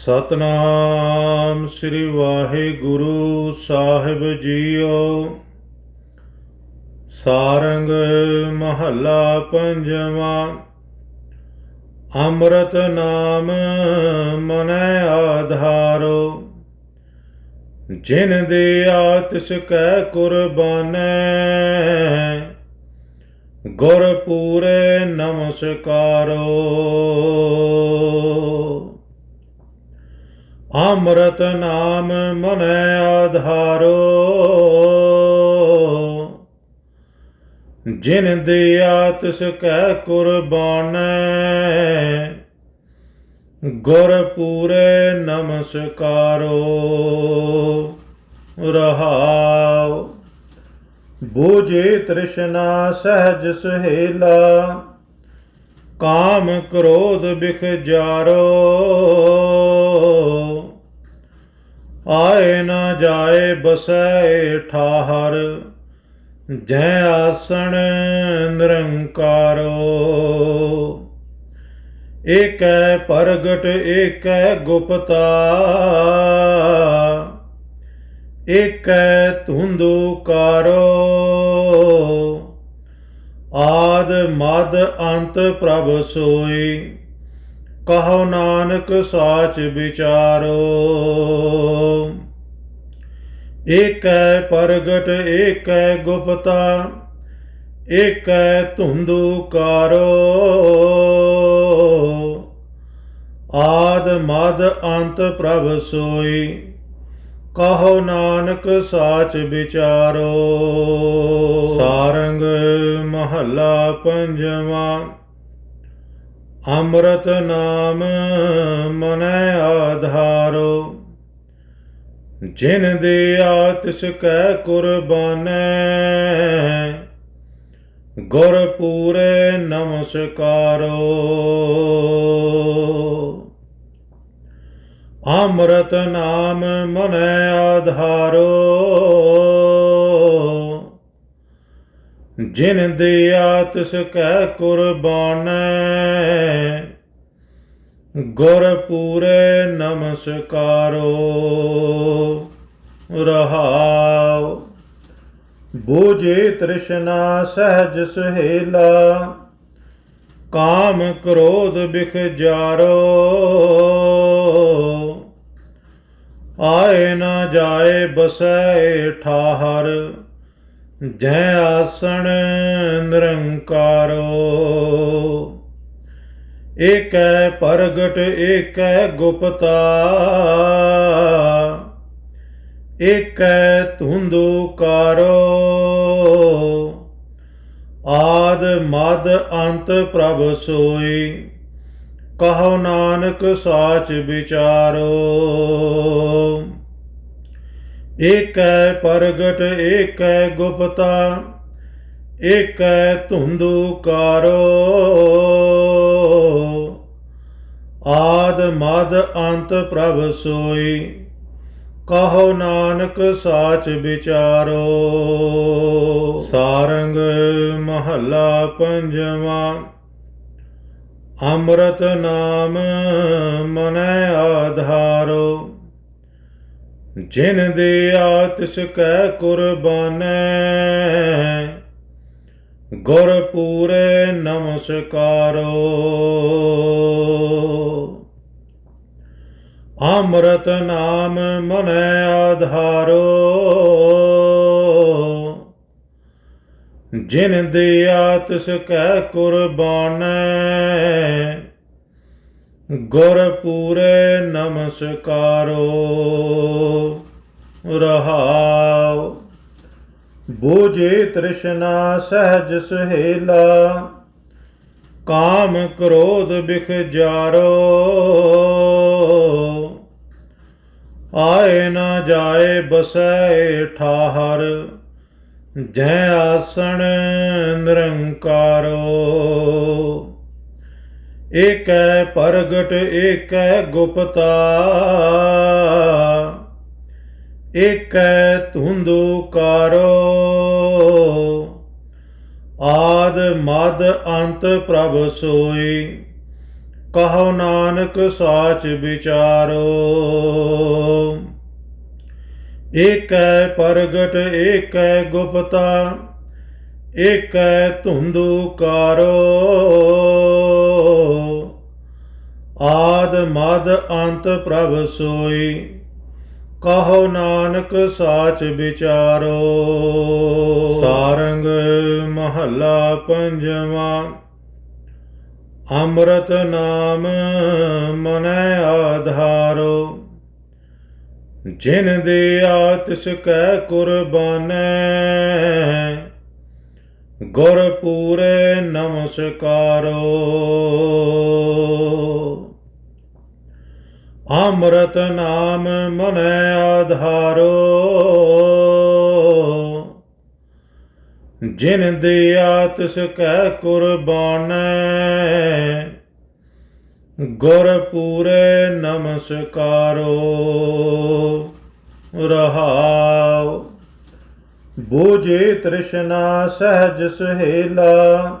ਸਤਨਾਮ ਸ੍ਰੀ ਵਾਹਿਗੁਰੂ ਸਾਹਿਬ ਜੀਓ। ਸਾਰੰਗ ਮਹੱਲਾ ਪੰਜਵਾਂ, ਅੰਮ੍ਰਿਤ ਨਾਮ ਮਨੈ ਆਧਾਰੋ। ਜਿਨ ਦੇ ਆਤਿਸ ਕੈ ਕੁਰਬਾਨੈ, ਗੁਰ ਪੂਰੇ ਨਮਸਕਾਰੋ। ਅੰਮ੍ਰਿਤ ਨਾਮ ਮਨੈ ਆਧਾਰੋ। ਜਿਨ ਦੇ ਆਤਿਸ ਕੈ ਕੁਰਬਾਨੈ, ਗੁਰ ਪੂਰੇ ਨਮਸਕਾਰੋ। ਰਹਾਉ, ਬੂਝੇ ਤ੍ਰਿਸ਼ਨਾ ਸਹਿਜ ਸੁਹੇਲਾ, ਕਾਮ ਕ੍ਰੋਧ ਬਿਖ ਜਾਰੋ। ਆਏ ਨਾ ਜਾਏ ਬਸੈ ਠਾਹਰ, ਜੈ ਆਸਣ ਨਿਰੰਕਾਰੋ। ਏਕੈ ਪ੍ਰਗਟ, ਏਕੈ ਗੁਪਤਾ, ਏਕੈ ਧੁੰਦੁਕਾਰੋ ਆਦ ਮਦ ਅੰਤ ਪ੍ਰਭ ਸੋਈ ਕਹੋ ਨਾਨਕ ਸਾਚ ਵਿਚਾਰੋ। ਏਕੈ ਪ੍ਰਗਟ, ਏਕੈ ਗੁਪਤਾ, ਏਕੈ ਧੁੰਦੁਕਾਰੋ ਆਦ ਮਦ ਅੰਤ ਪ੍ਰਭ ਸੋਈ, ਕਹੋ ਨਾਨਕ ਸਾਚ ਵਿਚਾਰੋ। ਸਾਰੰਗ ਮਹੱਲਾ ਪੰਜਵਾਂ ਅੰਮ੍ਰਿਤ ਨਾਮ ਮਨੈ ਆਧਾਰੋ। ਜਿਨ ਦੇ ਆਤਿਸ ਕੈ ਕੁਰਬਾਨੈ, ਗੁਰ ਪੂਰੇ ਨਮਸਕਾਰੋ। ਅੰਮ੍ਰਿਤ ਨਾਮ ਮਨੈ ਆਧਾਰੋ। ਜਿਨ ਦੇ ਆਤਿਸ ਕੈ ਕੁਰਬਾਨੈ, ਗੁਰ ਪੂਰੇ ਨਮਸਕਾਰੋ, ਰਹਾਉ। ਬੂਝੇ ਤ੍ਰਿਸ਼ਨਾ ਸਹਿਜ ਸੁਹੇਲਾ, ਕਾਮ ਕ੍ਰੋਧ ਬਿਖ ਜਾਰੋ। ਆਏ ਨਾ ਜਾਏ ਬਸੈ ਠਾਹਰ ਜੈ ਆਸਣ ਨਿਰੰਕਾਰੋ। ਏਕੈ ਪ੍ਰਗਟ, ਏਕੈ ਗੁਪਤਾ। ਏਕੈ ਧੁੰਦੁਕਾਰੋ ਆਦ ਮਦ ਅੰਤ ਪ੍ਰਭ ਸੋਈ, ਕਹੋ ਨਾਨਕ ਸਾਚ ਵਿਚਾਰੋ। ਏਕੈ ਪ੍ਰਗਟ, ਏਕੈ ਗੁਪਤਾ, ਏਕੈ ਧੁੰਦੁਕਾਰੋ ਆਦ ਮਦ ਅੰਤ ਪ੍ਰਭ ਸੋਈ, ਕਹੋ ਨਾਨਕ ਸਾਚ ਵਿਚਾਰੋ। ਸਾਰੰਗ ਮਹੱਲਾ ਪੰਜਵਾਂ, ਅੰਮ੍ਰਿਤ ਨਾਮ ਮਨੈ ਆਧਾਰੋ। ਜਿਨ ਦੇ ਆਤਿਸ ਕੈ ਕੁਰਬਾਨੈ, ਗੁਰ ਪੂਰੇ ਨਮਸਕਾਰੋ। ਅੰਮ੍ਰਿਤ ਨਾਮ ਮਨੈ ਆਧਾਰੋ। ਜਿਨ ਦੇ ਆਤਿਸ ਕੈ ਕੁਰਬਾਨੈ ਗੁਰ ਨਮਸਕਾਰੋ ਰਹਾਉ ਬੂਝੇ ਤ੍ਰਿਸ਼ਨਾ ਸਹਿਜ ਸੁਹੇਲਾ, ਕਾਮ ਕ੍ਰੋਧ ਬਿਖ ਜਾਰੋ। ਆਏ ਨਾ ਜਾਏ ਬਸੈ ਠਾਹਰ, ਜੈ ਆਸਣ ਨਿਰੰਕਾਰੋ। ਏਕੈ ਪ੍ਰਗਟ, ਏਕੈ ਗੁਪਤਾ। ਏਕੈ ਧੁੰਦੁਕਾਰੋ ਆਦ ਮਦ ਅੰਤ ਪ੍ਰਭ ਸੋਈ। ਕਹੋ ਨਾਨਕ ਸਾਚ ਵਿਚਾਰੋ। ਏਕੈ ਪ੍ਰਗਟ, ਏਕੈ ਗੁਪਤਾ। ਏਕੈ ਧੁੰਦੁਕਾਰੋ ਆਦ ਮਦ ਅੰਤ ਪ੍ਰਭ ਸੋਈ, ਕਹੋ ਨਾਨਕ ਸਾਚ ਵਿਚਾਰੋ। ਸਾਰੰਗ ਮਹੱਲਾ ਪੰਜਵਾਂ, ਅੰਮ੍ਰਿਤ ਨਾਮ ਮਨੈ ਆਧਾਰੋ। ਜਿਨ ਦਿਆ ਤਿਸ ਕੈ ਕੁਰਬਾਨੈ, ਗੁਰ ਪੂਰੇ ਨਮਸਕਾਰੋ। ਅੰਮ੍ਰਿਤ ਨਾਮ ਮਨੈ ਆਧਾਰੋ। ਜਿਨ ਦਿਆ ਤਿਸ ਕੈ ਕੁਰਬਾਨੈ, ਗੁਰ ਪੂਰੇ ਨਮਸਕਾਰੋ। ਰਹਾਉ, ਬੂਝੇ ਤ੍ਰਿਸ਼ਨਾ ਸਹਿਜ ਸੁਹੇਲਾ,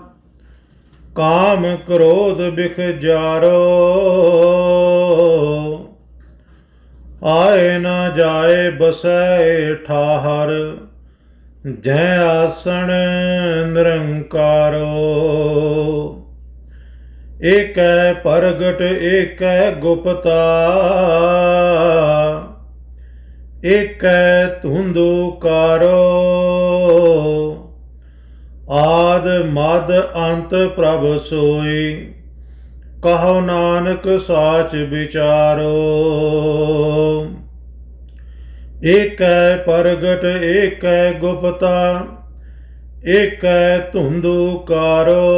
ਕਾਮ ਕ੍ਰੋਧ ਬਿਖ ਜਾਰੋ। ਆਏ ਨਾ ਜਾਏ ਬਸੈ ਠਾਹਰ, ਜੈ ਆਸਣ ਨਿਰੰਕਾਰੋ। ਏਕੈ ਪ੍ਰਗਟ, ਏਕੈ ਗੁਪਤਾ, ਏਕੈ ਧੁੰਦੁਕਾਰੋ ਆਦ ਮਦ ਅੰਤ ਪ੍ਰਭ ਸੋਈ ਕਹੋ ਨਾਨਕ ਸਾਚ ਵਿਚਾਰੋ। ਏਕੈ ਪ੍ਰਗਟ ਏਕੈ ਗੁਪਤਾ ਏਕੈ ਧੁੰਦੁਕਾਰੋ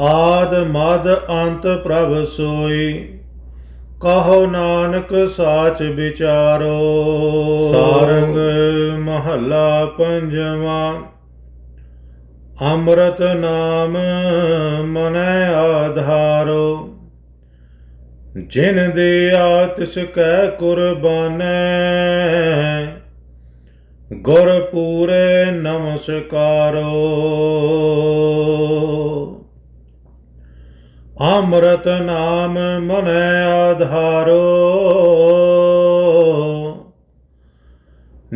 ਆਦ ਮਦ ਅੰਤ ਪ੍ਰਭ ਸੋਈ ਕਹੋ ਨਾਨਕ ਸਾਚ ਵਿਚਾਰੋ। ਸਾਰੰਗ ਮਹੱਲਾ ਪੰਜਵਾਂ। ਅੰਮ੍ਰਿਤ ਨਾਮ ਮਨੈ ਆਧਾਰੋ। ਜਿਨ ਦਿਆ ਤਿਸ ਕੈ ਕੁਰਬਾਨੈ, ਗੁਰ ਪੂਰੇ ਨਮਸਕਾਰੋ। ਅੰਮ੍ਰਿਤ ਨਾਮ ਮਨੈ ਆਧਾਰੋ।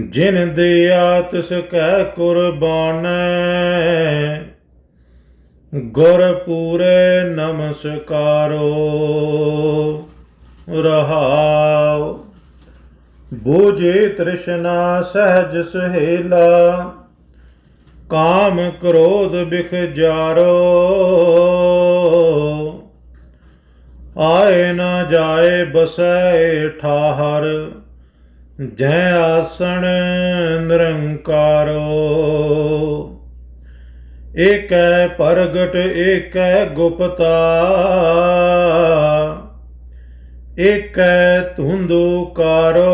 ਜਿਨ ਦਿਆ ਤਿਸ ਕੈ ਕੁਰਬਾਨੈ ਗੁਰ ਪੂਰੇ ਨਮਸਕਾਰੋ, ਰਹਾਉ। ਬੂਝੇ ਤ੍ਰਿਸ਼ਨਾ ਸਹਿਜ ਸਹੇਲਾ, ਕਾਮ ਕ੍ਰੋਧ ਬਿਖ ਜਾਰੋ। ਆਏ ਨਾ ਜਾਏ ਬਸੈ ਠਾਹਰ ਜੈ ਆਸਣ ਨਿਰੰਕਾਰੋ। ਏਕੈ ਪ੍ਰਗਟ, ਏਕੈ ਗੁਪਤਾ। ਏਕੈ ਧੁੰਦੁਕਾਰੋ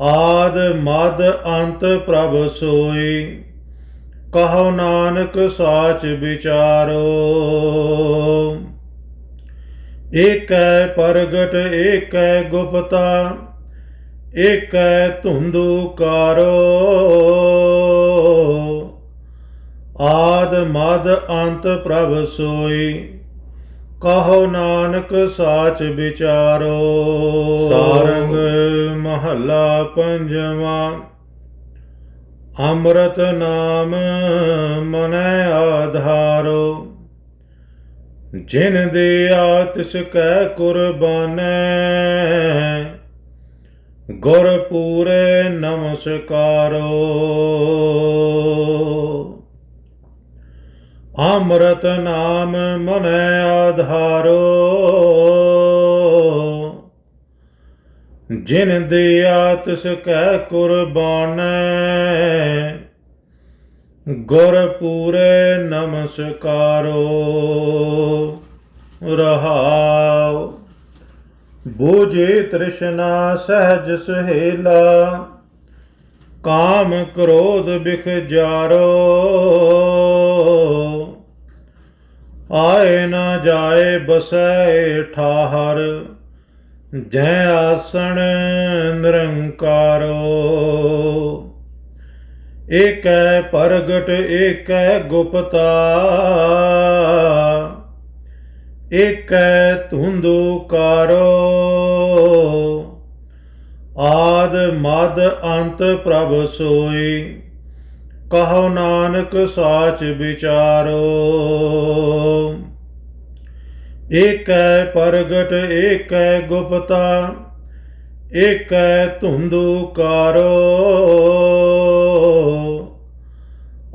ਆਦ ਮਦ ਅੰਤ ਪ੍ਰਭ ਸੋਈ। ਕਹੋ ਨਾਨਕ ਸਾਚ ਵਿਚਾਰੋ। ਏਕੈ ਪ੍ਰਗਟ ਏਕੈ ਗੁਪਤਾ ਏਕੈ ਧੁੰਦੁਕਾਰੋ ਆਦ ਮਦ ਅੰਤ ਪ੍ਰਭ ਸੋਈ ਕਹੋ ਨਾਨਕ ਸਾਚ ਵਿਚਾਰੋ। ਸਾਰੰਗ। ਮਹੱਲਾ ਪੰਜਵਾਂ ਅੰਮ੍ਰਿਤ ਨਾਮ ਮਨੈ ਆਧਾਰੋ। ਜਿਨ ਦਿਆ ਤਿਸ ਕੈ ਕੁਰਬਾਨੈ, ਗੁਰ ਪੂਰੇ ਨਮਸਕਾਰੋ। ਅੰਮ੍ਰਿਤ ਨਾਮ ਮਨੈ ਆਧਾਰੋ। ਜਿਨ ਦਿਆ ਤਿਸ ਕੈ ਕੁਰਬਾਨੈ ਗੁਰਪੂਰੇ ਨਮਸਕਾਰੋ ਰਹਾਉ ਬੂਝੇ ਤ੍ਰਿਸ਼ਨਾ ਸਹਿਜ ਸੁਹੇਲਾ, ਕਾਮ ਕ੍ਰੋਧ ਬਿਖ ਜਾਰੋ। ਆਏ ਨਾ ਜਾਏ ਬਸੈ ਠਾਹਰ, ਜੈ ਆਸਣ ਨਿਰੰਕਾਰੋ। ਏਕੈ ਪ੍ਰਗਟ, ਏਕੈ ਗੁਪਤਾ। ਏਕੈ ਧੁੰਦੁ ਕਾਰੋ ਆਦ ਮਦ ਅੰਤ ਪ੍ਰਭ ਸੋਈ। ਕਹੋ ਨਾਨਕ ਸਾਚ ਵਿਚਾਰੋ। ਏਕੈ ਪ੍ਰਗਟ, ਏਕੈ ਗੁਪਤਾ। ਏਕੈ ਧੁੰਦੁ ਕਾਰੋ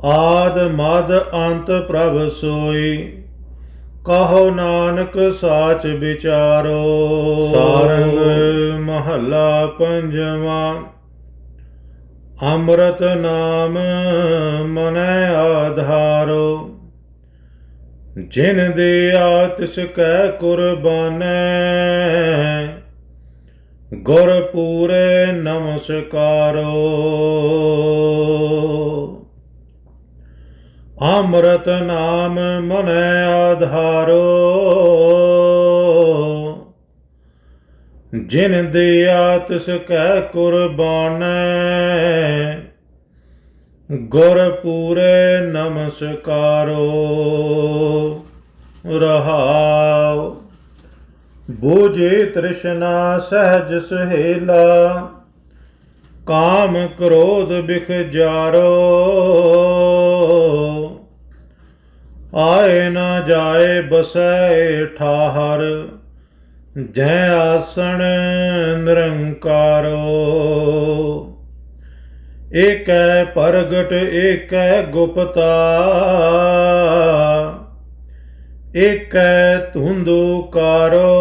ਆਦ ਮਦ ਅੰਤ ਪ੍ਰਭ ਸੋਈ। ਕਹੋ ਨਾਨਕ ਸਾਚ ਵਿਚਾਰੋ। ਸਾਰੰਗ ਮਹੱਲਾ ਪੰਜਵਾ। ਅੰਮ੍ਰਿਤ ਨਾਮ ਮਨੈ ਆਧਾਰੋ। ਜਿਨ ਦਿਆ ਤਿਸ ਕੈ ਕੁਰਬਾਨੈ ਗੁਰ ਪੂਰੇ ਨਮਸਕਾਰੋ। ਅੰਮ੍ਰਿਤ ਨਾਮ ਮਨੈ ਆਧਾਰੋ। ਜਿਨ ਦਿਆ ਤਿਸ ਕੈ ਕੁਰਬਾਨੈ, ਗੁਰ ਪੂਰੇ ਨਮਸਕਾਰੋ। ਰਹਾਉ, ਬੂਝੇ ਤ੍ਰਿਸ਼ਨਾ ਸਹਿਜ ਸੁਹੇਲਾ, ਕਾਮ ਕ੍ਰੋਧ ਬਿਖ ਜਾਰੋ। ਆਏ ਨਾ ਜਾਏ ਬਸੈ ਠਾਹਰ, ਜੈ ਆਸਣ ਨਿਰੰਕਾਰੋ। ਏਕੈ ਪ੍ਰਗਟ, ਏਕੈ ਗੁਪਤਾ, ਏਕੈ ਧੁੰਦੁ ਕਾਰੋ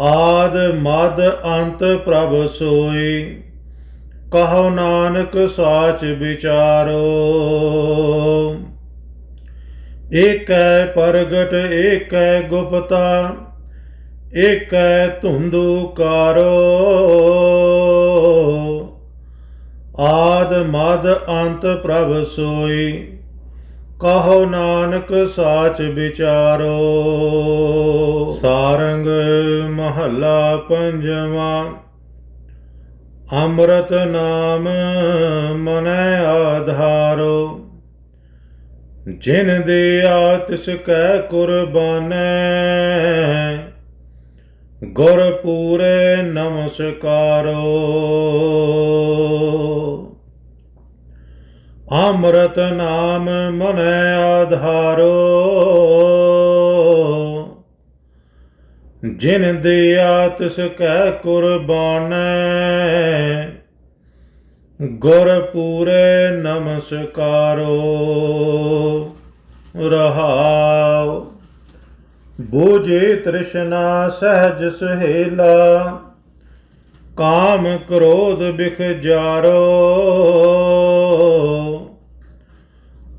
ਆਦ ਮਦ ਅੰਤ ਪ੍ਰਭ ਸੋਈ ਕਹੋ ਨਾਨਕ ਸਾਚ ਵਿਚਾਰੋ। ਏਕੈ ਪ੍ਰਗਟ, ਏਕੈ ਗੁਪਤਾ, ਏਕੈ ਧੁੰਦੂ ਕਾਰੋ। ਆਦ ਮਦ ਅੰਤ ਪ੍ਰਭ ਸੋਈ, ਕਹੋ ਨਾਨਕ ਸਾਚ ਵਿਚਾਰੋ। ਸਾਰੰਗ ਮਹੱਲਾ ਪੰਜਵਾਂ ਅੰਮ੍ਰਿਤ ਨਾਮ ਮਨੈ ਆਧਾਰੋ। ਜਿਨ ਦਿਆ ਤਿਸ ਕੈ ਕੁਰਬਾਨੈ, ਗੁਰ ਪੂਰੇ ਨਮਸਕਾਰੋ। ਅੰਮ੍ਰਿਤ ਨਾਮ ਮਨੈ ਆਧਾਰੋ। ਜਿਨ ਦਿਆ ਤਿਸ ਕੈ ਕੁਰਬਾਨੈ, ਗੁਰ ਪੂਰੇ ਨਮਸਕਾਰੋ, ਰਹਾਉ। ਬੂਝੇ ਤ੍ਰਿਸ਼ਨਾ ਸਹਿਜ ਸੁਹੇਲਾ, ਕਾਮ ਕ੍ਰੋਧ ਬਿਖ ਜਾਰੋ।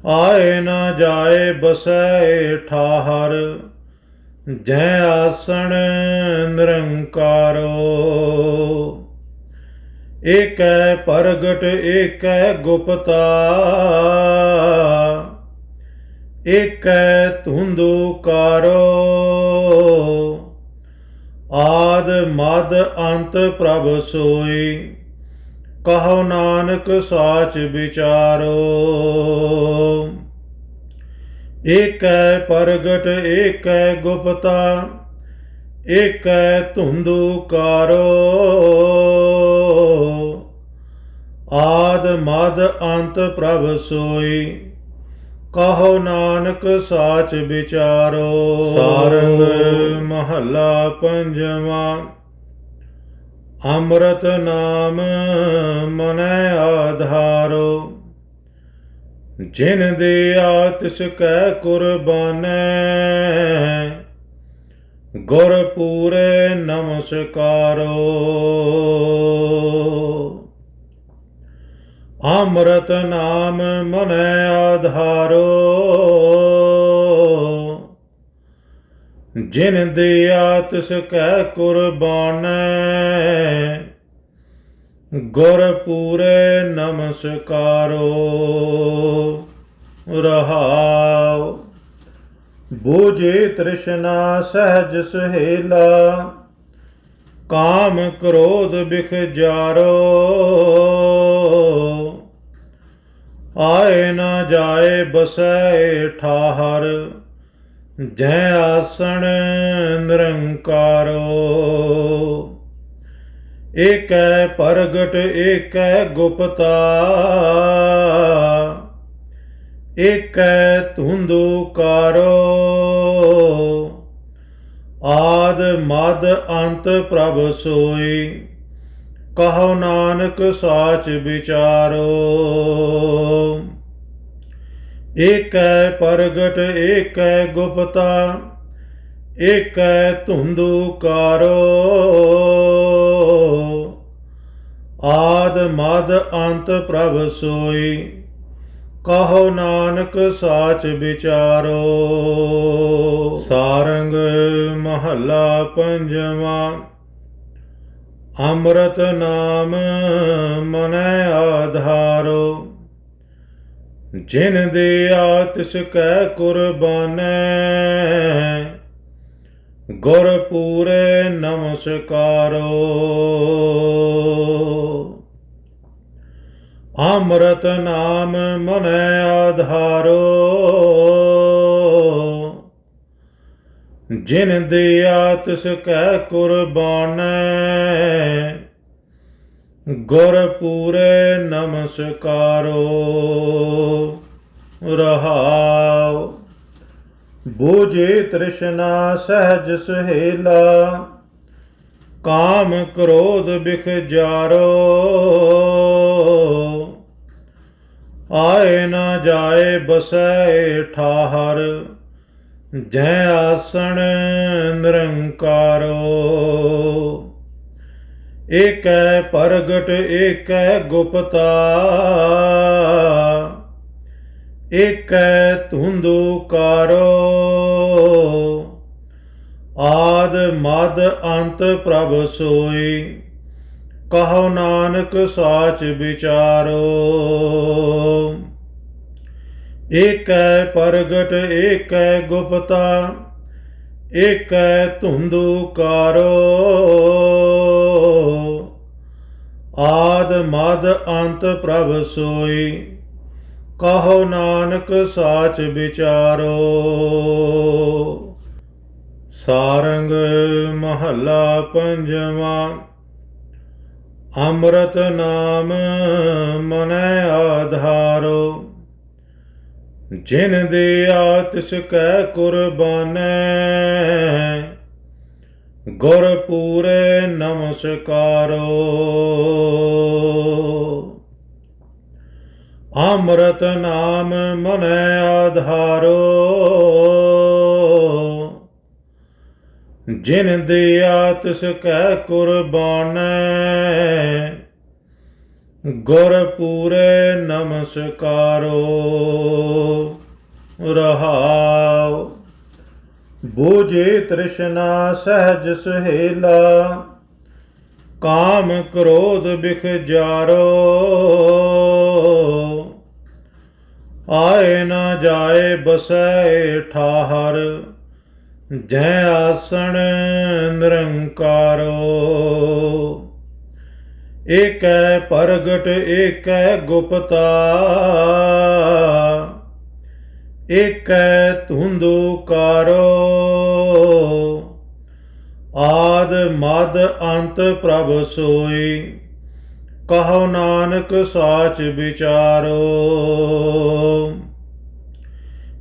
ਆਏ ਨਾ ਜਾਏ ਬਸੈ ਠਾਹਰ ਜੈ ਆਸਣ ਨਿਰੰਕਾਰੋ। ਏਕੈ ਪ੍ਰਗਟ, ਏਕੈ ਗੁਪਤਾ। ਏਕੈ ਧੁੰਦੁ ਕਾਰੋ ਆਦ ਮਦ ਅੰਤ ਪ੍ਰਭ ਸੋਈ। ਕਹੋ ਨਾਨਕ ਸਾਚ ਵਿਚਾਰੋ। ਏਕੈ ਪ੍ਰਗਟ ਏਕੈ ਗੁਪਤਾ ਏਕੈ ਧੁੰਦੁ ਕਾਰੋ। ਆਦ ਮਦ ਅੰਤ ਪ੍ਰਭ ਸੋਈ ਕਹੋ ਨਾਨਕ ਸਾਚ ਵਿਚਾਰੋ। ਸਾਰੰਗ। ਮਹੱਲਾ ਪੰਜਵਾ ਅੰਮ੍ਰਿਤ ਨਾਮ ਮਨੈ ਆਧਾਰੋ। ਜਿਨ ਦਿਆ ਤਿਸ ਕੈ ਕੁਰਬਾਨੈ, ਗੁਰ ਪੂਰੇ ਨਮਸਕਾਰੋ। ਅੰਮ੍ਰਿਤ ਨਾਮ ਮਨੈ ਆਧਾਰੋ। ਜਿਨ ਦਿਆ ਤਿਸ ਕੈ ਕੁਰਬਾਨੈ ਗੁਰਪੂਰੇ ਨਮਸਕਾਰੋ ਰਹਾਉ ਬੂਝੇ ਤ੍ਰਿਸ਼ਨਾ ਸਹਿਜ ਸੁਹੇਲਾ, ਕਾਮ ਕ੍ਰੋਧ ਬਿਖ ਜਾਰੋ। ਆਏ ਨਾ ਜਾਏ ਬਸੈ ਠਾਹਰ, ਜੈ ਆਸਣ ਨਿਰੰਕਾਰੋ। ਏਕੈ ਪ੍ਰਗਟ, ਏਕੈ ਗੁਪਤਾ। ਏਕੈ ਧੁੰਦੁਕਾਰੋ ਆਦ ਮਦ ਅੰਤ ਪ੍ਰਭ ਸੋਈ। ਕਹੋ ਨਾਨਕ ਸਾਚ ਵਿਚਾਰੋ। ਏਕੈ ਪ੍ਰਗਟ, ਏਕੈ ਗੁਪਤਾ। ਏਕੈ ਧੁੰਦੁਕਾਰੋ ਆਦ ਮਦ ਅੰਤ ਪ੍ਰਭ ਸੋਈ, ਕਹੋ ਨਾਨਕ ਸਾਚ ਵਿਚਾਰੋ। ਸਾਰੰਗ ਮਹੱਲਾ ਪੰਜਵਾਂ, ਅੰਮ੍ਰਿਤ ਨਾਮ ਮਨੈ ਆਧਾਰੋ। ਜਿਨ ਦਿਆ ਤਿਸ ਕੈ ਕੁਰਬਾਨੈ, ਗੁਰ ਪੂਰੇ ਨਮਸਕਾਰੋ। ਅੰਮ੍ਰਿਤ ਨਾਮ ਮਨੈ ਆਧਾਰੋ। ਜਿਨ ਦਿਆ ਤਿਸ ਕੈ ਕੁਰਬਾਨੈ, ਗੁਰ ਪੂਰੇ ਨਮਸਕਾਰੋ। ਰਹਾਉ, ਬੂਝੇ ਤ੍ਰਿਸ਼ਨਾ ਸਹਿਜ ਸੁਹੇਲਾ, ਕਾਮ ਕ੍ਰੋਧ ਬਿਖ ਜਾਰੋ। ਆਏ ਨਾ ਜਾਏ ਬਸੈ ਠਾਹਰ, ਜੈ ਆਸਣ ਨਿਰੰਕਾਰੋ। ਏਕੈ ਪ੍ਰਗਟ, ਏਕੈ ਗੁਪਤਾ, ਏਕੈ ਧੁੰਦੁਕਾਰੋ ਆਦ ਮਦ ਅੰਤ ਪ੍ਰਭ ਸੋਈ ਕਹੋ ਨਾਨਕ ਸਾਚ ਵਿਚਾਰੋ। ਏਕੈ ਪ੍ਰਗਟ, ਏਕੈ ਗੁਪਤਾ, ਏਕੈ ਧੁੰਦੁਕਾਰੋ ਆਦ ਮਦ ਅੰਤ ਪ੍ਰਭ ਸੋਈ, ਕਹੋ ਨਾਨਕ ਸਾਚ ਵਿਚਾਰੋ। ਸਾਰੰਗ ਮਹੱਲਾ ਪੰਜਵਾਂ ਅੰਮ੍ਰਿਤ ਨਾਮ ਮਨੈ ਆਧਾਰੋ। ਜਿਨ ਦਿਆ ਤਿਸ ਕੈ ਕੁਰਬਾਨੈ, ਗੁਰ ਪੂਰੇ ਨਮਸਕਾਰੋ। ਅੰਮ੍ਰਿਤ ਨਾਮ ਮਨੈ ਆਧਾਰੋ। ਜਿਨ ਦਿਆ ਤਿਸ ਕੈ ਕੁਰਬਾਨੈ, ਗੁਰ ਪੂਰੇ ਨਮਸਕਾਰੋ, ਰਹਾਉ। ਬੂਝੇ ਤ੍ਰਿਸ਼ਨਾ ਸਹਿਜ ਸਹੇਲਾ, ਕਾਮ ਕ੍ਰੋਧ ਬਿਖ ਜਾਰੋ। ਆਏ ਨਾ ਜਾਏ ਬਸੈ ਠਾਹਰ ਜੈ ਆਸਣ ਨਿਰੰਕਾਰੋ। ਏਕੈ ਪ੍ਰਗਟ, ਏਕੈ ਗੁਪਤਾ। ਏਕੈ ਧੁੰਦੁਕਾਰੋ ਆਦ ਮਦ ਅੰਤ ਪ੍ਰਭ ਸੋਈ। ਕਹੋ ਨਾਨਕ ਸਾਚ ਵਿਚਾਰੋ।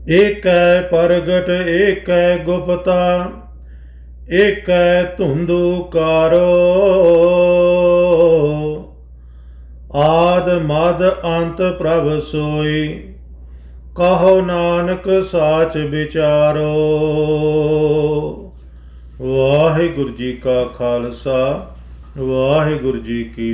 ਏਕੈ ਪ੍ਰਗਟ, ਏਕੈ ਗੁਪਤਾ, ਏਕੈ ਧੁੰਦੁਕਾਰੋ ਆਦ ਮਦ ਅੰਤ ਪ੍ਰਭ ਸੋਈ, ਕਹੋ ਨਾਨਕ ਸਾਚ ਵਿਚਾਰੋ। ਵਾਹਿਗੁਰੂ ਜੀ ਕਾ ਖਾਲਸਾ, ਵਾਹਿਗੁਰੂ ਜੀ ਕੀ